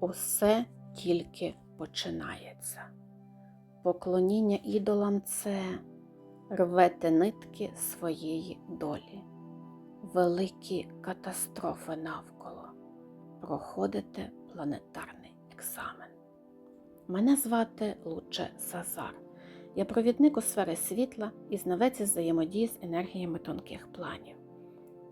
Усе тільки починається. Поклоніння ідолам це рвете нитки своєї долі, великі катастрофи навколо, проходите планетарний екзамен. Мене звати Луче Сазар. Я провідник у сфери світла і знавець із взаємодії з енергіями тонких планів.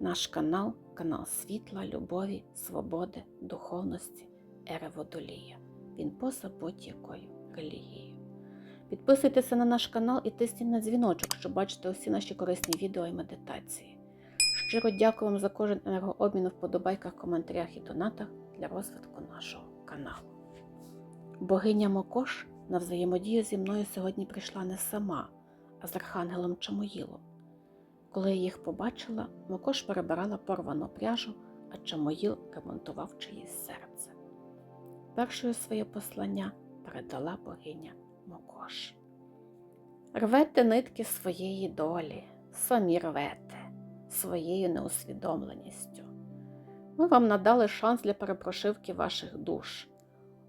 Наш канал канал світла, любові, свободи, духовності, ери Водолія. Він поза будь-якою релігією. Підписуйтеся на наш канал і тисніть на дзвіночок, щоб бачити усі наші корисні відео і медитації. Щиро дякую вам за кожен енергообмін у вподобайках, коментарях і донатах для розвитку нашого каналу. Богиня Мокош на взаємодію зі мною сьогодні прийшла не сама, а з архангелом Чамоїлом. Коли я їх побачила, Мокош перебирала порвану пряжу, а Чамоїл ремонтував чиїсь серце. Першою своє послання передала богиня Мокош. Рвете нитки своєї долі, самі рвете своєю неусвідомленістю. Ми вам надали шанс для перепрошивки ваших душ.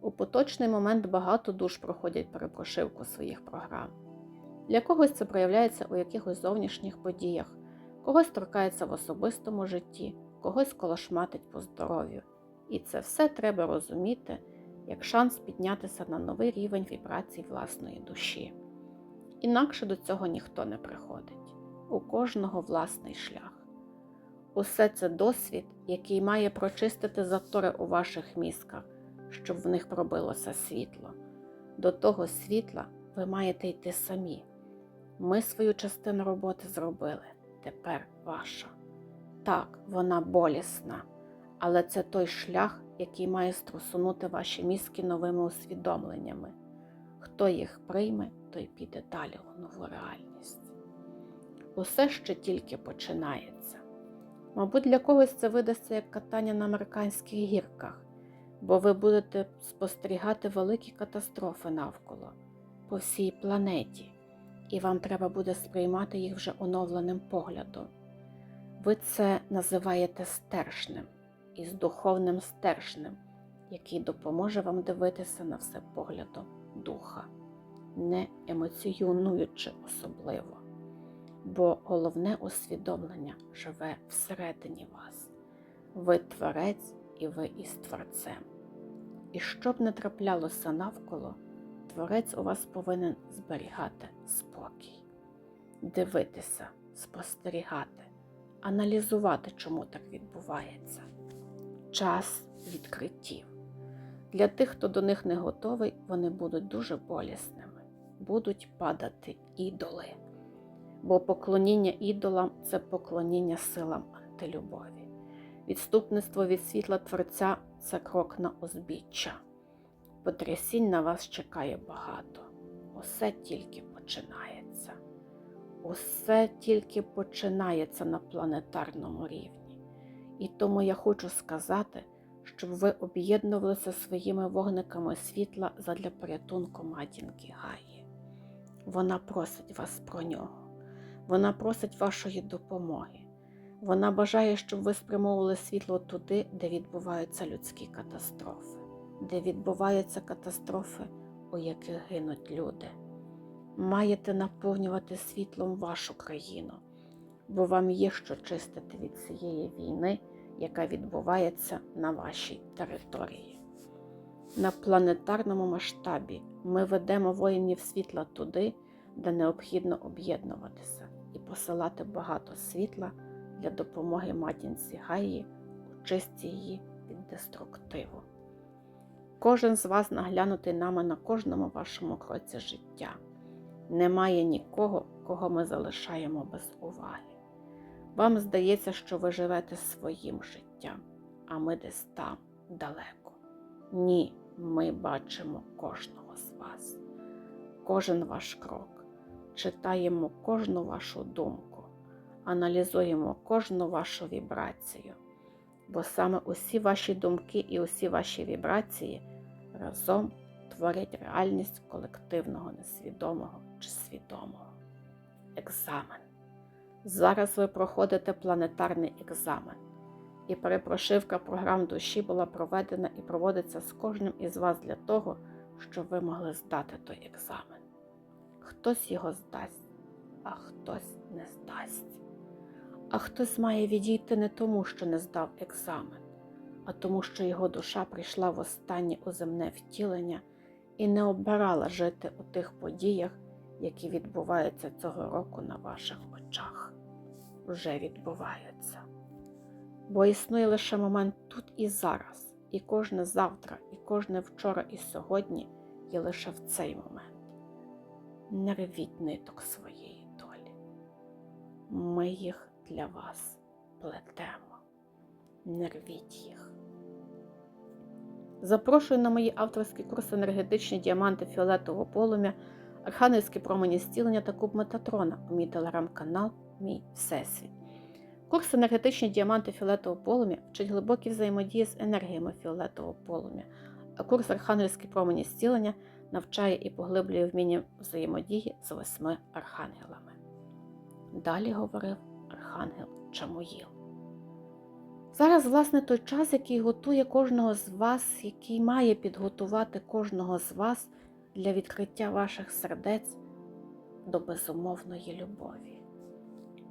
У поточний момент багато душ проходять перепрошивку своїх програм. Для когось це проявляється у якихось зовнішніх подіях, когось торкається в особистому житті, когось колошматить по здоров'ю. І це все треба розуміти як шанс піднятися на новий рівень вібрацій власної душі. Інакше до цього ніхто не приходить, у кожного власний шлях. Усе це досвід, який має прочистити затори у ваших мізках, щоб в них пробилося світло. До того світла ви маєте йти самі. Ми свою частину роботи зробили, тепер ваша. Так, вона болісна, але це той шлях, який має струсунути ваші мізки новими усвідомленнями. Хто їх прийме, той піде далі у нову реальність. Усе ще тільки починається. Мабуть, для когось це видасться як катання на американських гірках, бо ви будете спостерігати великі катастрофи навколо по всій планеті, і вам треба буде сприймати їх вже оновленим поглядом. Ви це називаєте стершнем із духовним стершнем, який допоможе вам дивитися на все поглядом духа, не емоціонуючи особливо. Бо головне усвідомлення живе всередині вас. Ви творець і ви із творцем. І щоб не траплялося навколо, творець у вас повинен зберігати спокій, дивитися, спостерігати, аналізувати, чому так відбувається час відкриттів. Для тих, хто до них не готовий, вони будуть дуже болісними, будуть падати ідоли. Бо поклоніння ідолам це поклоніння силам антилюбові. Відступництво від світла Творця це крок на узбіччя. Потрясінь на вас чекає багато. Усе тільки починається. Усе тільки починається на планетарному рівні. І тому я хочу сказати, щоб ви об'єднувалися своїми вогниками світла задля порятунку матінки Гаї. Вона просить вас про нього, вона просить вашої допомоги. Вона бажає, щоб ви спрямовували світло туди, де відбуваються людські катастрофи, де відбуваються катастрофи, у яких гинуть люди. Маєте наповнювати світлом вашу країну бо вам є що чистити від цієї війни, яка відбувається на вашій території. На планетарному масштабі ми ведемо воїнів світла туди, де необхідно об'єднуватися і посилати багато світла для допомоги матінці Гаї у чисті її від деструктиву. Кожен з вас наглянутий нами на кожному вашому кроці життя. Немає нікого, кого ми залишаємо без уваги. Вам здається, що ви живете своїм життям, а ми десь там далеко. Ні, ми бачимо кожного з вас, кожен ваш крок, читаємо кожну вашу думку, аналізуємо кожну вашу вібрацію, бо саме усі ваші думки і усі ваші вібрації разом творять реальність колективного несвідомого чи свідомого. Екзамен. Зараз ви проходите планетарний екзамен. і перепрошивка програм душі була проведена і проводиться з кожним із вас для того, щоб ви могли здати той екзамен. Хтось його здасть, а хтось не здасть. А хтось має відійти не тому, що не здав екзамен, а тому, що його душа прийшла в останнє у земне втілення і не обирала жити у тих подіях, які відбуваються цього року на ваших очах. Вже відбуваються. Бо існує лише момент тут і зараз, і кожне завтра, і кожне вчора і сьогодні є лише в цей момент. Не рвіть ниток своєї долі. Ми їх для вас плетемо. Не рвіть їх. Запрошую на мої авторські курси енергетичні діаманти фіолетового полум'я, архангельські промені зцілення та куб Метатрона у мій телеграм-канал Мій Всесвіт. Курс енергетичні діаманти фіолетового полум'я вчить глибокі взаємодії з енергіями фіолетового полум'я, а курс архангельські промені зцілення навчає і поглиблює вміння взаємодії з восьми архангелами. Далі говорив архангел Чамуїл. Зараз, власне, той час, який готує кожного з вас, який має підготувати кожного з вас для відкриття ваших сердець до безумовної любові.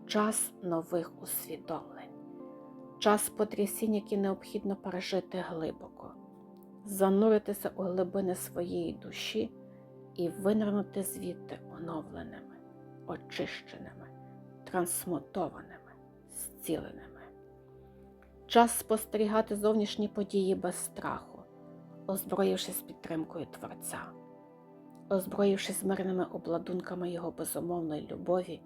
Час нових усвідомлень, час потрясінь, які необхідно пережити глибоко, зануритися у глибини своєї душі і винирнути звідти оновленими, очищеними, трансмутованими, зціленими. Час спостерігати зовнішні події без страху, озброївшись підтримкою Творця, озброївшись мирними обладунками Його безумовної любові,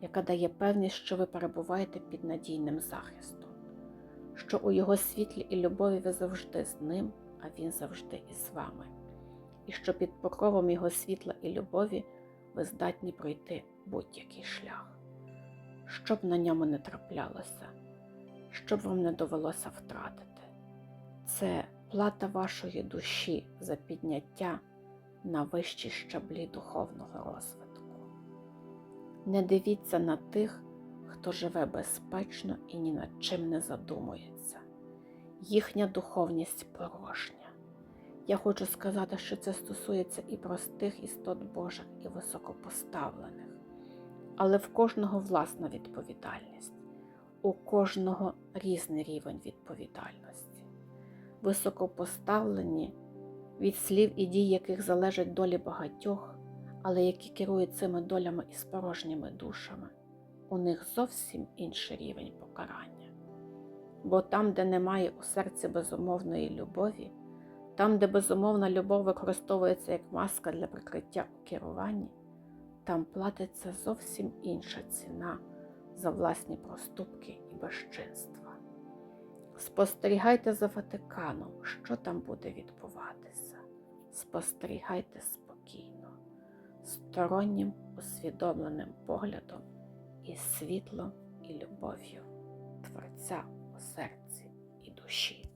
яка дає певність, що ви перебуваєте під надійним захистом, що у Його світлі і любові ви завжди з ним, а Він завжди із вами, і що під покровом Його світла і любові ви здатні пройти будь-який шлях, щоб на ньому не траплялося щоб вам не довелося втратити. Це плата вашої душі за підняття на вищі щаблі духовного розвитку. Не дивіться на тих, хто живе безпечно і ні над чим не задумується. Їхня духовність порожня. Я хочу сказати, що це стосується і простих істот Божих, і високопоставлених, але в кожного власна відповідальність у кожного різний рівень відповідальності, високопоставлені від слів і дій, яких залежать долі багатьох, але які керують цими долями і спорожніми душами, у них зовсім інший рівень покарання. Бо там, де немає у серці безумовної любові, там, де безумовна любов використовується як маска для прикриття у керуванні, там платиться зовсім інша ціна за власні проступки і безчинства. Спостерігайте за Ватиканом, що там буде відбуватися. Спостерігайте спокійно, стороннім усвідомленим поглядом і світлом і любов'ю Творця у серці і душі.